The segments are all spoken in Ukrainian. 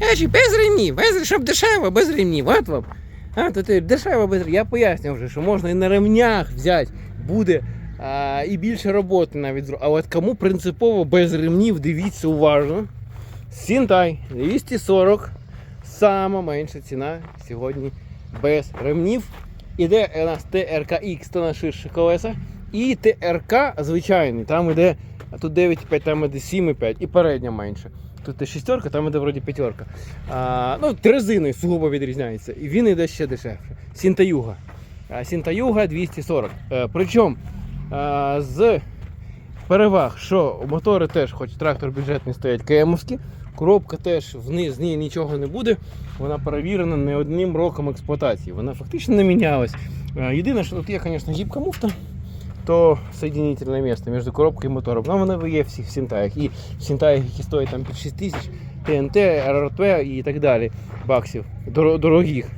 Ж без ремнів, без, щоб дешево, без ремнів. От вам. А, то ти дешево без ремнів. Я пояснював вже, що можна і на ремнях взяти, буде а, і більше роботи навіть. А от кому принципово без ремнів, дивіться уважно. Сінтай 240. Сама менша ціна сьогодні без ремнів. Іде у нас ТРК-X, то на ширше колеса. І ТРК звичайний, там іде, тут 9,5, там іде 7,5 і передня менше. Тут шістерка, там іде вроді п'ятерка. Ну, резиною сугубо відрізняється. І він іде ще дешевше. Сінтаюга. Сінтаюга 240. Е, причому з переваг, що мотори теж, хоч трактор бюджетний стоять КМовські, коробка теж вниз з ній нічого не буде. Вона перевірена не одним роком експлуатації. Вона фактично не мінялась. Е, Єдине, що тут є, звісно, гібка муфта, то соединительне місце між коробкою і мотором. Ну, воно є в всіх сінтаях. І в сінтаях, які стоять там під 6 тисяч, ТНТ, РРП і так далі баксів, дорогих.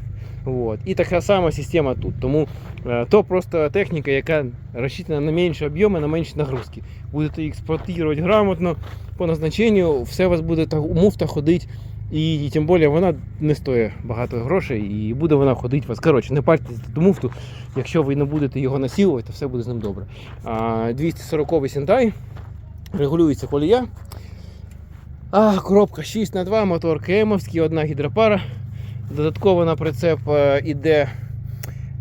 Вот. І така сама система тут. Тому е, то просто техніка, яка розчитана на менші об'єми, на менші нагрузки. Будете їх експлуатувати грамотно, по назначенню, все у вас буде муфта ходити. І тим більше вона не стоїть багато грошей і буде вона ходити вас. Коротше, не пальте ту муфту, якщо ви не будете його насілувати, то все буде з ним добре. А, 240 Сінтай, регулюється колія. А, коробка 6 на 2 мотор КМовський, одна гідропара. Додатково на прицеп е, іде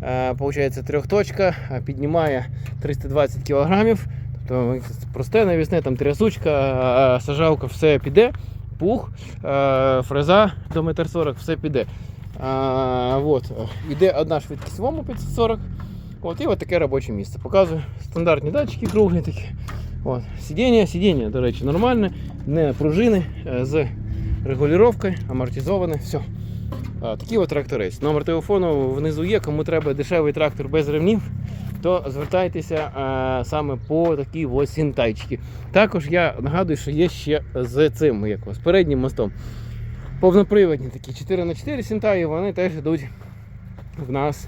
е, трьохточка, піднімає 320 кг. Тобто просте навісне, там трясучка, сажалка, все піде, пух, е, фреза до 1,40 м, все піде. А, вот. Іде одна швидкість в ому 540. От, і от таке робоче місце. Показую. Стандартні датчики круглі такі. От. Сидіння, сидіння, до речі, нормальне, не пружини е, з регулювання, амортизоване, все. А, Такий от тракторець. Номер телефону внизу є. Кому треба дешевий трактор без ремнів, то звертайтеся а, саме по такій ось сінтайчики. Також я нагадую, що є ще з цим, як з переднім мостом. Повноприводні такі 4х4 сінтаї, вони теж йдуть в нас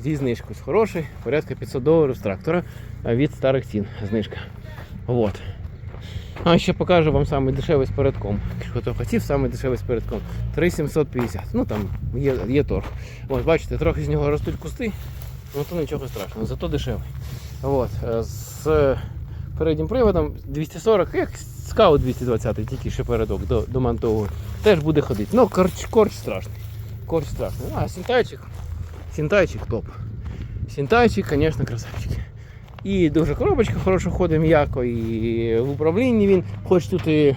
зі знижкою. Хороший, порядка 500 доларів з трактора від старих цін. Знижка. Вот. А ще покажу вам самий дешевий з передком. Хто хотів, самий дешевий з передком. 3750. Ну там є, є торг. Ось бачите, трохи з нього ростуть кусти, ну то нічого страшного, зато дешевий. От. е, З переднім приводом 240, як скаут 220, тільки ще передок до, до мантового. Теж буде ходити. Ну, корч, корч страшний. Корч страшний. А, сінтайчик. Сінтайчик топ. Сінтайчик, звісно, красавчик. І дуже коробочка хорошо ходить м'яко, і в управлінні він, хоч тут і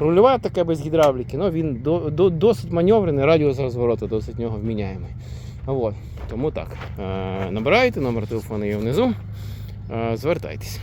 рульова така без гідравліки, але він до, до, досить маневрений, радіус розвороту досить нього вміняємий. От. Тому так. Е, набирайте, номер телефону є внизу. Е, звертайтесь.